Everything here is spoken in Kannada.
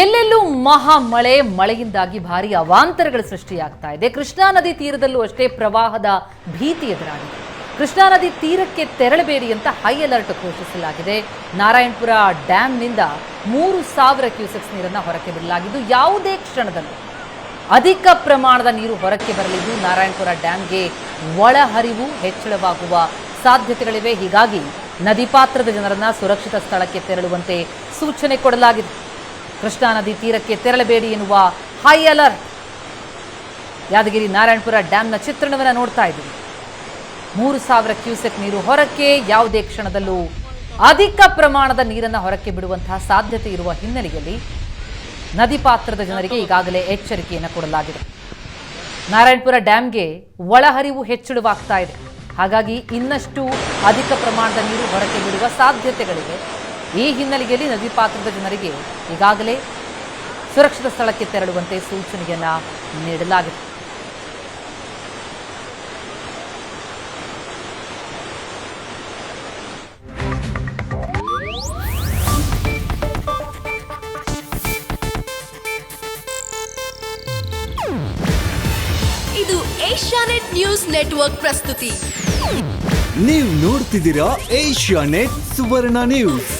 ಎಲ್ಲೆಲ್ಲೂ ಮಹಾ ಮಳೆ, ಮಳೆಯಿಂದಾಗಿ ಭಾರಿ ಅವಾಂತರಗಳು ಸೃಷ್ಟಿಯಾಗ್ತಾ ಇದೆ. ಕೃಷ್ಣಾ ನದಿ ತೀರದಲ್ಲೂ ಅಷ್ಟೇ ಪ್ರವಾಹದ ಭೀತಿ ಎದುರಾಗಿದೆ. ಕೃಷ್ಣಾ ನದಿ ತೀರಕ್ಕೆ ತೆರಳಬೇಡಿ ಅಂತ ಹೈ ಅಲರ್ಟ್ ಘೋಷಿಸಲಾಗಿದೆ. ನಾರಾಯಣಪುರ ಡ್ಯಾಂನಿಂದ ಮೂರು ಸಾವಿರ ಕ್ಯೂಸೆಕ್ಸ್ ನೀರನ್ನು ಹೊರಕ್ಕೆ ಬಿಡಲಾಗಿದ್ದು, ಯಾವುದೇ ಕ್ಷಣದಲ್ಲೂ ಅಧಿಕ ಪ್ರಮಾಣದ ನೀರು ಹೊರಕ್ಕೆ ಬರಲಿದ್ದು, ನಾರಾಯಣಪುರ ಡ್ಯಾಂಗೆ ಒಳಹರಿವು ಹೆಚ್ಚಳವಾಗುವ ಸಾಧ್ಯತೆಗಳಿವೆ. ಹೀಗಾಗಿ ನದಿ ಪಾತ್ರದ ಜನರನ್ನ ಸುರಕ್ಷಿತ ಸ್ಥಳಕ್ಕೆ ತೆರಳುವಂತೆ ಸೂಚನೆ ಕೊಡಲಾಗಿದೆ. ಕೃಷ್ಣಾ ನದಿ ತೀರಕ್ಕೆ ತೆರಳಬೇಡಿ ಎನ್ನುವ ಹೈ ಅಲರ್ಟ್ ಯಾದಗಿರಿ ನಾರಾಯಣಪುರ ಡ್ಯಾಂನ ಚಿತ್ರಣವನ್ನು ನೋಡ್ತಾ ಇದ್ದೀವಿ. ಮೂರು ಸಾವಿರ ಕ್ಯೂಸೆಕ್ ನೀರು ಹೊರಕ್ಕೆ ಯಾವುದೇ ಕ್ಷಣದಲ್ಲೂ ಅಧಿಕ ಪ್ರಮಾಣದ ನೀರನ್ನು ಹೊರಕ್ಕೆ ಬಿಡುವಂತಹ ಸಾಧ್ಯತೆ ಇರುವ ಹಿನ್ನೆಲೆಯಲ್ಲಿ ನದಿ ಪಾತ್ರದ ಜನರಿಗೆ ಈಗಾಗಲೇ ಎಚ್ಚರಿಕೆಯನ್ನು ಕೊಡಲಾಗಿದೆ. ನಾರಾಯಣಪುರ ಡ್ಯಾಮ್ಗೆ ಒಳಹರಿವು ಹೆಚ್ಚಳವಾಗ್ತಾ ಇದೆ. ಹಾಗಾಗಿ ಇನ್ನಷ್ಟು ಅಧಿಕ ಪ್ರಮಾಣದ ನೀರು ಹೊರಕ್ಕೆ ಬಿಡುವ ಸಾಧ್ಯತೆಗಳಿವೆ. ಈ ಹಿನ್ನೆಲೆಯಲ್ಲಿ ನದಿ ಪಾತ್ರದ ಜನರಿಗೆ ಈಗಾಗಲೇ ಸುರಕ್ಷಿತ ಸ್ಥಳಕ್ಕೆ ತೆರಳುವಂತೆ ಸೂಚನೆಯನ್ನ ನೀಡಲಾಗಿದೆ. ಇದು ಏಷ್ಯಾನೆಟ್ ನ್ಯೂಸ್ ನೆಟ್ವರ್ಕ್ ಪ್ರಸ್ತುತಿ. ನೀವು ನೋಡ್ತಿದ್ದೀರಾ ಏಷ್ಯಾ ನೆಟ್ ಸುವರ್ಣ ನ್ಯೂಸ್.